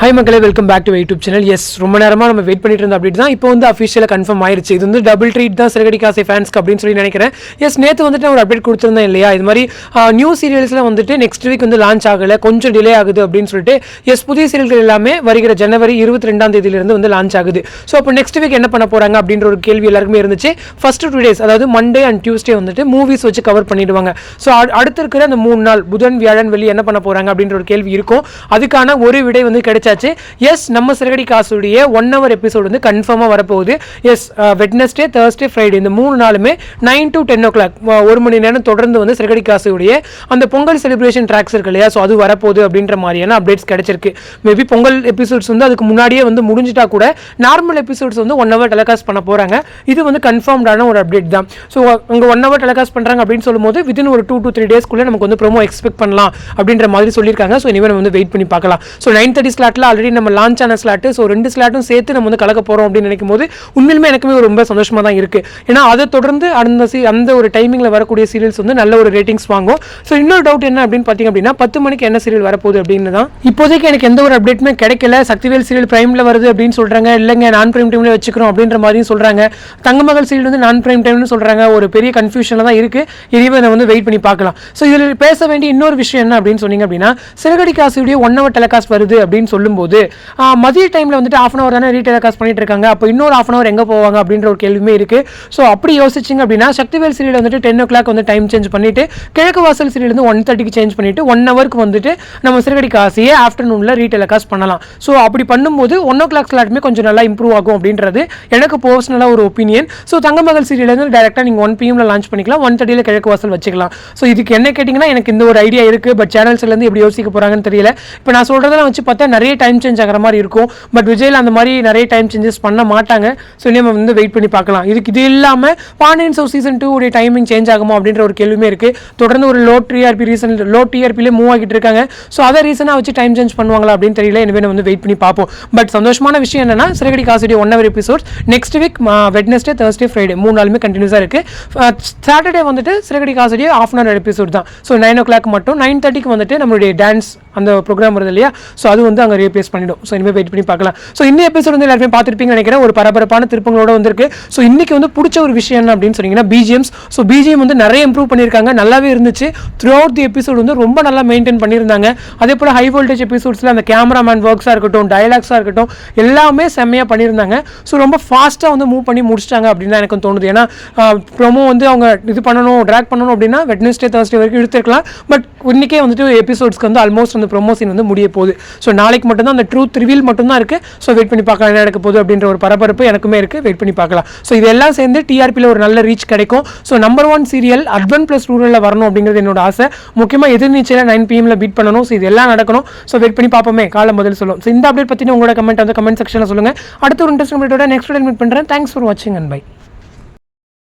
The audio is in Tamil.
ஹை மக்களே welcome back to YouTube channel yes ரொம்ப நேரமாக நம்ம வெயிட் பண்ணிட்டு இருந்த அப்டேட் தான். இப்போ வந்து அஃபிஷியலாக கன்ஃபார்ம் ஆயிருச்சு. இது வந்து டபுள் ட்ரீட் தான் சிறகடி காசை ஃபேன்ஸ்க்கு அப்படின்னு சொல்லி நினைக்கிறேன். எஸ் நேற்று வந்துட்டு நான் ஒரு அப்டேட் கொடுத்துருந்தேன் இல்லையா? இது மாதிரி நியூ சீரியல்ஸில் வந்துட்டு நெக்ஸ்ட் வீக் வந்து லான்ச் ஆகலை. கொஞ்சம் டிலே ஆகுது அப்படின்னு சொல்லிட்டு எஸ் புதிய சீரியல்கள் எல்லாமே வருகிற ஜனவரி இருபத்தி ரெண்டாம் தேதியிலிருந்து வந்து லான்ச் ஆகுது. ஸோ அப்போ நெக்ஸ்ட் வீக் என்ன பண்ண போகிறாங்க அப்படின்ற ஒரு கேள்வி எல்லாருக்குமே இருந்துச்சு. ஃபர்ஸ்ட் டூ டேஸ் அதாவது மண்டே அண்ட் டியூஸ்டே வந்துட்டு மூவிஸ் வச்சு கவர் பண்ணிடுவாங்க. ஸோ அடுத்து இருக்கிற அந்த மூணு நாள் புதன் வியாழன் வெள்ளி என்ன பண்ண போகிறாங்க அப்படின்ற ஒரு கேள்வி இருக்கும். அதுக்கான ஒரு விடை வந்து கிடைச்சாச்சு எஸ் நம்ம சிறகடி காசுடைய ஒன் ஹவர் எபிசோட் வந்து கன்ஃபார்மாக வரப்போகுது. எஸ் வெட்னஸ்டே தேர்ஸ்டே ஃப்ரைடே இந்த மூணு நாளுமே nine to ten o'clock ஒரு மணி நேரம் தொடர்ந்து வந்து சிறகடி காசுடைய அந்த பொங்கல் செலிப்ரேஷன் ட்ராக்ஸ் இருக்கு இல்லையா? ஸோ அது வரப்போகுது அப்படின்ற மாதிரியான அப்டேட்ஸ் கிடைச்சிருக்கு. மேபி பொங்கல் எபிசோட்ஸ் வந்து அதுக்கு முன்னாடியே வந்து முடிஞ்சிட்டா கூட நார்மல் எபிசோட்ஸ் வந்து ஒன் ஹவர் டெலகாஸ்ட் பண்ண போகிறாங்க இது வந்து கன்ஃபார்ம்டான ஒரு அப்டேட் தான். ஸோ அங்கே ஒன் ஹவர் டெலகாஸ்ட் பண்ணுறாங்க அப்படின்னு சொல்லும்போது வித்தின் ஒரு டூ டூ த்ரீ டேஸ்க்குள்ளே நமக்கு வந்து ப்ரோமோ எக்ஸ்பெக்ட் பண்ணலாம் அப்படின்ற மாதிரி சொல்லியிருக்காங்க. ஸோ இனிமேல் நம்ம வந்து வெயிட் பண்ணி பார்க்கலாம். ஸோ நைன் தேர்ட்டி ஸ்லாட்டில் ஸ்லாட்டில் ஆல்ரெடி நம்ம லான்ச் ஆன ஸ்லாட்டு ஸோ ரெண்டு ஸ்லாட்டும் சேர்த்து நம்ம வந்து கலக்க போகிறோம் அப்படின்னு நினைக்கும் போது உண்மையிலுமே எனக்குமே ரொம்ப சந்தோஷமாக தான் இருக்குது ஏன்னா அதை தொடர்ந்து அந்த சி அந்த ஒரு டைமிங்கில் வரக்கூடிய சீரியல்ஸ் வந்து நல்ல ஒரு ரேட்டிங்ஸ் வாங்கும். ஸோ இன்னொரு டவுட் என்ன அப்படின்னு பார்த்தீங்க அப்படின்னா பத்து மணிக்கு என்ன சீரியல் வரப்போகுது அப்படின்னு தான். இப்போதைக்கு எனக்கு எந்த ஒரு அப்டேட்டுமே கிடைக்கல. சக்திவேல் சீரியல் ப்ரைமில் வருது அப்படின்னு சொல்கிறாங்க இல்லைங்க நான் ப்ரைம் டைமில் வச்சுக்கிறோம் அப்படின்ற மாதிரியும் சொல்கிறாங்க தங்கமகள் சீரியல் வந்து நான் ப்ரைம் டைம்னு சொல்கிறாங்க ஒரு பெரிய கன்ஃபியூஷனில் தான் இருக்குது இதுவே நான் வந்து வெயிட் பண்ணி பார்க்கலாம். ஸோ இதில் பேச வேண்டிய இன்னொரு விஷயம் என்ன அப்படின்னு சொன்னீங்க அப்படின்னா சிறகடி காசுடைய ஒன் ஹவர் டெலகாஸ்ட் வருது அப்படின்னு சொல்லும் வரும்போது மதிய டைமில் வந்துட்டு ஆஃப் அன் அவர் தானே ரீடெலகாஸ்ட் பண்ணிட்டு இருக்காங்க. அப்போ இன்னொரு ஆஃப் அன் அவர் எங்கே போவாங்க? அப்படின்ற ஒரு கேள்வியுமே இருக்குது ஸோ அப்படி யோசிச்சிங்க அப்படின்னா சக்திவேல் சீரியல் வந்துட்டு டென் ஓ கிளாக் வந்து டைம் சேஞ்ச் பண்ணிட்டு கிழக்கு வாசல் சீரியல் வந்து ஒன் தேர்ட்டிக்கு சேஞ்ச் பண்ணிட்டு ஒன் ஹவருக்கு வந்துட்டு நம்ம சிறுகடி காசியை ஆஃப்டர்நூனில் ரீடெலகாஸ்ட் பண்ணலாம். ஸோ அப்படி பண்ணும்போது ஒன் ஓ கிளாக் ஸ்லாட்டுமே கொஞ்சம் நல்லா இம்ப்ரூவ் ஆகும் அப்படின்றது எனக்கு பர்சனலாக ஒரு ஒப்பீனியன் ஸோ தங்கமகள் சீரியல் வந்து டேரெக்டாக நீங்கள் ஒன் பிஎம்ல லான்ச் பண்ணிக்கலாம். ஒன் தேர்ட்டியில் கிழக்கு வாசல் வச்சுக்கலாம். ஸோ இதுக்கு என்ன கேட்டிங்கன்னா எனக்கு இந்த ஒரு ஐடியா இருக்குது பட் சேனல்ஸ்லேருந்து எப்படி யோசிக்க போகிறாங்கன்னு தெரியல. இப்போ நான் சொல்கிறதெல்லாம் வச்சு பார்த்தா நிறைய டைம் சேஞ்ச் ஆகிற மாதிரி இருக்கும். பட் விஜயில் அந்த மாதிரி நிறைய டைம் சேஞ்சஸ் பண்ண மாட்டாங்க. ஸோ நம்ம வந்து வெயிட் பண்ணி பார்க்கலாம். இதுக்கு இது இல்லாமல் பாண்டியன் சவு சீசன் டூ உடைய டைமிங் சேஞ்ச் ஆகுமா அப்படின்ற ஒரு கேள்வியுமே இருக்குது தொடர்ந்து ஒரு லோ டிஆர்பி ரீசன் லோ டிஆர்பிலே மூவ் ஆகிட்டு இருக்காங்க. ஸோ அதை ரீசனாக வச்சு டைம் சேஞ்ச் பண்ணுவாங்களா அப்படின்னு தெரியல. எனவே நம்ம வந்து வெயிட் பண்ணி பார்ப்போம். பட் சந்தோஷமான விஷயம் என்னன்னா Siragadi காசுடைய one hour episode next week Wednesday Thursday Friday மூணு நாளுமே கண்டினியூஸாக இருக்குது சாட்டர்டே வந்துட்டு சிறகடி காசுடைய ஆஃப் அன் ஹவர் எபிசோட் தான். ஸோ நைன் ஓ கிளாக் மட்டும் நைன் தேர்ட்டிக்கு வந்துட்டு நம்மளுடைய டான்ஸ் அந்த ப்ரோக்ராம் வருது இல்லையா? ஸோ அது வந்து அங்கே ரீப்ளேஸ் பண்ணிடும். ஸோ இனிமேல் வெயிட் பண்ணி பார்க்கலாம். ஸோ இந்த எபிசோட் வந்து எல்லாருமே பார்த்துருப்பீங்கன்னு நினைக்கிறேன். ஒரு பரபரப்பான திருப்பங்களோட வந்திருக்கு. ஸோ இன்றைக்கி வந்து பிடிச்ச ஒரு விஷயம் என்ன அப்படின்னு சொன்னீங்கன்னா பிஜிஎம்ஸ் ஸோ பிஜிஎம் வந்து நிறைய இம்ப்ரூவ் பண்ணியிருக்காங்க. நல்லாவே இருந்துச்சு. த்ரூ அவுட் தி எபிசோட் வந்து ரொம்ப நல்லா மெயின்டைன் பண்ணியிருந்தாங்க. அதே போல் ஹை வோல்டேஜ் எபிசோட்ஸில் அந்த கேமராமேன் ஒர்க்ஸாக இருக்கட்டும் டயலாக்ஸாக இருக்கட்டும் எல்லாமே செம்மையாக பண்ணியிருந்தாங்க. ஸோ ரொம்ப ஃபாஸ்ட்டாக வந்து மூவ் பண்ணி முடிச்சிட்டாங்க அப்படின்னு தான் எனக்கு தோணுது. ஏன்னா ப்ரோமோ வந்து அவங்க இது பண்ணணும் ட்ராக் பண்ணணும் அப்படின்னா வெட்னஸ்டே தேர்ஸ்டே வரைக்கும் எடுத்துருக்கலாம் பட் இன்னைக்கே வந்துட்டு எபிசோட்ஸ்க்கு வந்து ஆல்மோஸ்ட் அந்த ப்ரொமோஷன் வந்து முடிய போகுது. ஸோ நாளைக்கு மட்டும்தான் அந்த ட்ரூத் ரிவீல் மட்டும்தான் இருக்குது ஸோ வெயிட் பண்ணி பார்க்கலாம் என்ன நடக்க போகுது அப்படின்ற ஒரு பரபரப்பு எனக்குமே இருக்குது வெயிட் பண்ணி பார்க்கலாம். ஸோ இதெல்லாம் சேர்ந்து டிஆர்பியில் ஒரு நல்ல ரீச் கிடைக்கும். So number one serial urban plus ரூரலில் வரணும் அப்படிங்கிறது என்னோட ஆசை. முக்கியமாக எதிர்நீச்சல நைன் பிஎம்ல பீட் பண்ணணும். ஸோ இதெல்லாம் நடக்கணும். ஸோ வெயிட் பண்ணி பார்ப்போமே. காலை முதல் சொல்லும். ஸோ இந்த அப்டேட் பற்றின உங்களோட கமெண்ட் வந்து கமெண்ட் செக்ஷனில் சொல்லுங்கள் அடுத்த ஒரு இன்ட்ரெஸ்ட் அப்டேட்டோட நெக்ஸ்ட் மீட் பண்ணுறேன் தேங்க்ஸ் ஃபார் வாட்சிங் அண்ட் பை